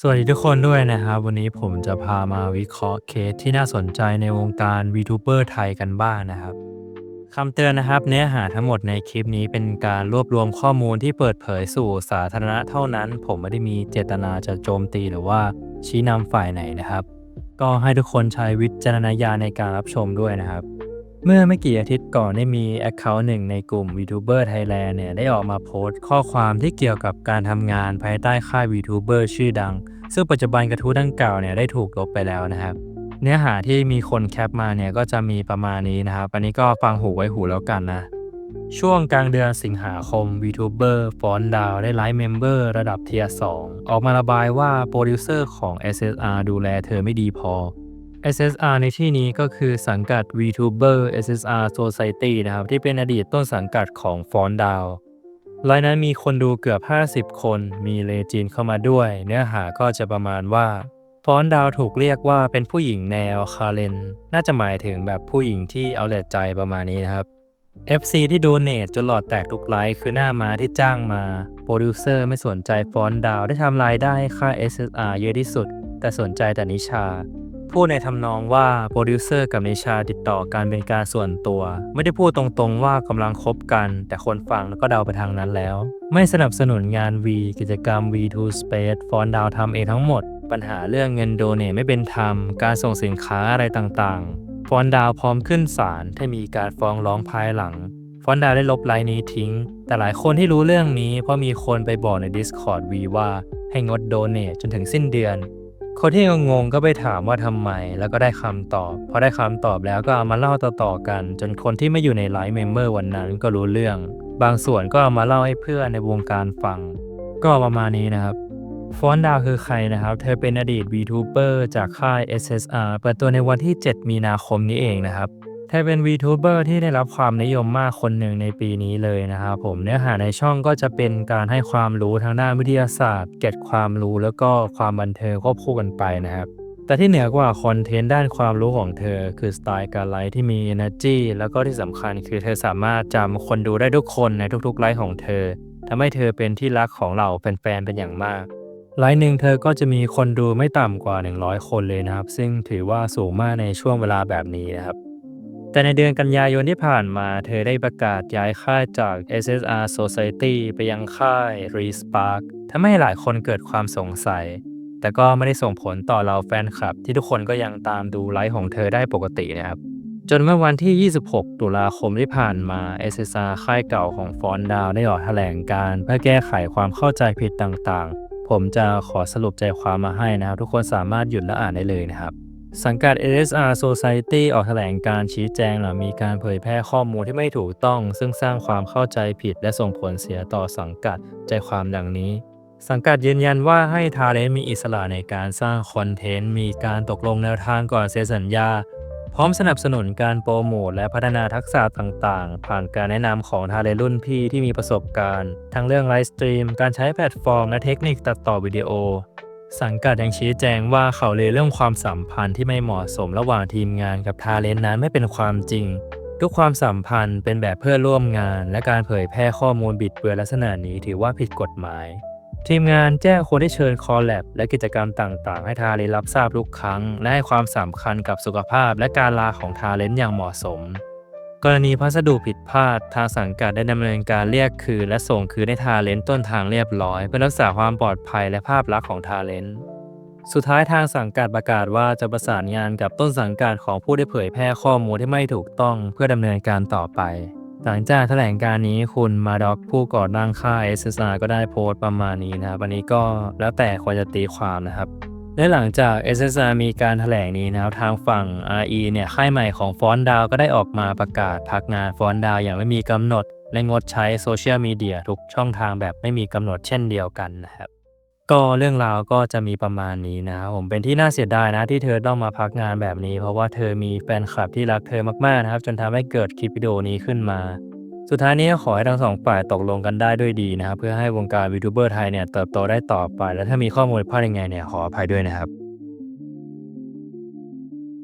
สวัสดีทุกคนด้วยนะครับ วันนี้ผมจะพามาวิเคราะห์เคสที่น่าสนใจในวงการ VTuber ไทยกันบ้างนะครับคำเตือนนะครับ เนื้อหาทั้งหมดในคลิปนี้เป็นการรวบรวมข้อมูลที่เปิดเผยสู่สาธารณะเท่านั้น ผมไม่ได้มีเจตนาจะโจมตีหรือว่าชี้นำฝ่ายไหนนะครับ ก็ให้ทุกคนใช้วิจารณญาณในการรับชมด้วยนะครับ เมื่อไม่กี่อาทิตย์ก่อนได้มี Account หนึ่งในกลุ่ม VTuber Thailand เนี่ยได้ออกมาโพสต์ข้อความที่เกี่ยวกับการทำงานภายใต้ค่าย VTuber ชื่อดัง ซึ่งปัจจุบันกระทู้ดังกล่าวเนี่ยได้ถูกลบไปแล้วนะครับ เนื้อหาที่มีคนแคปมาเนี่ยก็จะมีประมาณนี้นะครับ อันนี้ก็ฟังหูไว้หูแล้วกันนะ ช่วงกลางเดือนสิงหาคม VTuber ฟอนดาวได้ไลฟ์เมมเบอร์ระดับเทียร์2ออกมาระบายว่าโปรดิวเซอร์ของ SSR ดูแลเธอไม่ดีพอ SSR ในที่นี้ก็คือสังกัด VTuber SSR Society นะครับ ที่เป็นอดีตต้นสังกัดของฟอนดาวรายนั้นมีคนดูเกือบ 50 คน มีเลจินเข้ามาด้วย เนื้อหาก็จะประมาณว่าฟอนดาวถูกเรียกว่าเป็นผู้หญิงแนวคาเลน น่าจะหมายถึงแบบผู้หญิงที่เอาแต่ใจประมาณนี้นะครับ FC ที่โดเนทจนหลอดแตกทุกไลค์คือหน้าม้าที่จ้างมา โปรดิวเซอร์ไม่สนใจฟอนดาวได้ทำรายได้ค่า SSR เยอะที่สุด แต่สนใจแต่นิชา พูดในทำนองว่าโปรดิวเซอร์กับนิชาติดต่อกันเป็นการส่วนตัว ไม่ได้พูดตรงๆว่ากำลังคบกัน แต่คนฟังก็เดาไปทางนั้นแล้ว ไม่สนับสนุนงาน V กิจกรรม V2 Space ฟอนดาวทำเองทั้งหมด ปัญหาเรื่องเงินโดเนทไม่เป็นธรรม การส่งสินค้าอะไรต่างๆ ฟอนดาวพร้อมขึ้นศาลถ้ามีการฟ้องร้องภายหลัง ฟอนดาวได้ลบไลน์นี้ทิ้ง แต่หลายคนที่รู้เรื่องนี้เพราะมีคนไปบอกใน Discord V ว่าให้งดโดเนทจนถึงสิ้นเดือน คนที่งงๆก็ไปถามว่าทำไม แล้วก็ได้คำตอบ พอได้คำตอบแล้วก็เอามาเล่าต่อๆกัน จนคนที่ไม่อยู่ในไลฟ์เมมเบอร์วันนั้นก็รู้เรื่อง บางส่วนก็เอามาเล่าให้เพื่อนในวงการฟัง ก็ประมาณนี้นะครับฟอนดาวคือใครนะครับ เธอเป็นอดีต VTuber จากค่าย SSR เปิดตัวในวันที่ 7 มีนาคมนี้เองนะครับ เธอเป็น VTuber ที่ได้รับความนิยมมากคนหนึ่งในปีนี้เลยนะครับผมเนื้อหาในช่องก็จะเป็นการให้ความรู้ทางด้านวิทยาศาสตร์ เก็ตความรู้แล้วก็ความบันเทิงควบคู่กันไปนะครับแต่ที่เหนือกว่าคอนเทนต์ด้านความรู้ของเธอ คือสไตล์การไลฟ์ที่มี energy แล้วก็ที่สำคัญคือเธอสามารถจำคนดูได้ทุกคนในทุกๆไลฟ์ของเธอทำให้เธอเป็นที่รักของเราแฟนๆเป็นอย่างมากไลฟ์หนึ่งเธอก็จะมีคนดูไม่ต่ำกว่า 100 คนเลยนะครับ ซึ่งถือว่าสูงมากในช่วงเวลาแบบนี้นะครับ แต่ในเดือนกันยายนที่ผ่านมาเธอได้ประกาศย้ายค่ายจาก SSR Society ไปยังค่าย Respark ทำให้หลายคนเกิดความสงสัย แต่ก็ไม่ได้ส่งผลต่อเราแฟนคลับ ที่ทุกคนก็ยังตามดูไลฟ์ของเธอได้ปกตินะครับ จนเมื่อวันที่ 26 ตุลาคมที่ผ่านมา SSR ค่ายเก่าของฟอนดาวได้ออกแถลงการเพื่อแก้ไขความเข้าใจผิดต่างๆ ผมจะขอสรุปใจความมาให้นะครับ ทุกคนสามารถหยุดและอ่านได้เลยนะครับ สังกัด SSR Society ออกแถลงการชี้แจงหลังมีการเผยแพร่ข้อมูลที่ไม่ถูกต้อง ซึ่งสร้างความเข้าใจผิดและส่งผลเสียต่อสังกัดใจความดังนี้ สังกัดยืนยันว่าให้ทาเลนมีอิสระในการสร้างคอนเทนต์ มีการตกลงแนวทางก่อนเซ็นสัญญา พร้อมสนับสนุนการโปรโมทและพัฒนาทักษะต่างๆ ผ่านการแนะนำของทาเลนรุ่นพี่ที่มีประสบการณ์ ทั้งเรื่องไลฟ์สตรีมการใช้แพลตฟอร์มและเทคนิคตัดต่อวิดีโอ สังกัดยังชี้แจงว่าเขาเลยเรื่องความสัมพันธ์ที่ไม่เหมาะสมระหว่างทีมงานกับทาเลนต์นั้นไม่เป็นความจริง ทุกความสัมพันธ์เป็นแบบเพื่อร่วมงาน และการเผยแพร่ข้อมูลบิดเบือนลักษณะนี้ถือว่าผิดกฎหมาย ทีมงานแจ้งคนที่เชิญคอลแลบและกิจกรรมต่างๆ ให้ทาเลนต์รับทราบทุกครั้ง และให้ความสำคัญกับสุขภาพและการลาของทาเลนต์อย่างเหมาะสม กรณีพัสดุผิดพลาด ทางสังกัดได้ดำเนินการเรียกคืนและส่งคืนให้ทาเลนต้นทางเรียบร้อย เพื่อรักษาความปลอดภัยและภาพลักษณ์ของทาเลนสุดท้ายทางสังกัดประกาศว่าจะประสานงานกับต้นสังกัดของผู้ที่เผยแพร่ข้อมูลที่ไม่ถูกต้องเพื่อดำเนินการต่อไป หลังจากแถลงการนี้คุณมาด็อกผู้ก่อตั้งค่าย SSR ก็ได้โพสต์ประมาณนี้นะครับอันนี้ก็แล้วแต่ควรจะตีความนะครับ และหลังจาก SSR มีการแถลงนี้นะครับทางฝั่ง RE เนี่ยค่ายใหม่ของฟอนดาวก็ได้ออกมาประกาศพักงานฟอนดาวอย่างไม่มีกำหนด และงดใช้โซเชียลมีเดียทุกช่องทางแบบไม่มีกำหนดเช่นเดียวกันนะครับก็เรื่องราวก็จะมีประมาณนี้นะครับผมเป็นที่น่าเสียดายนะที่เธอต้องมาพักงานแบบนี้ เพราะว่าเธอมีแฟนคลับที่รักเธอมากๆนะครับ จนทำให้เกิดคลิปวิดีโอนี้ขึ้นมา สุดท้ายนี้ก็ขอให้ทั้งสองฝ่ายตกลงกันได้ด้วยดีนะครับ เพื่อให้วงการวีทูเบอร์ไทยเนี่ยเติบโตได้ต่อไป และถ้ามีข้อมูลพลาดยังไงเนี่ยขออภัยด้วยนะครับ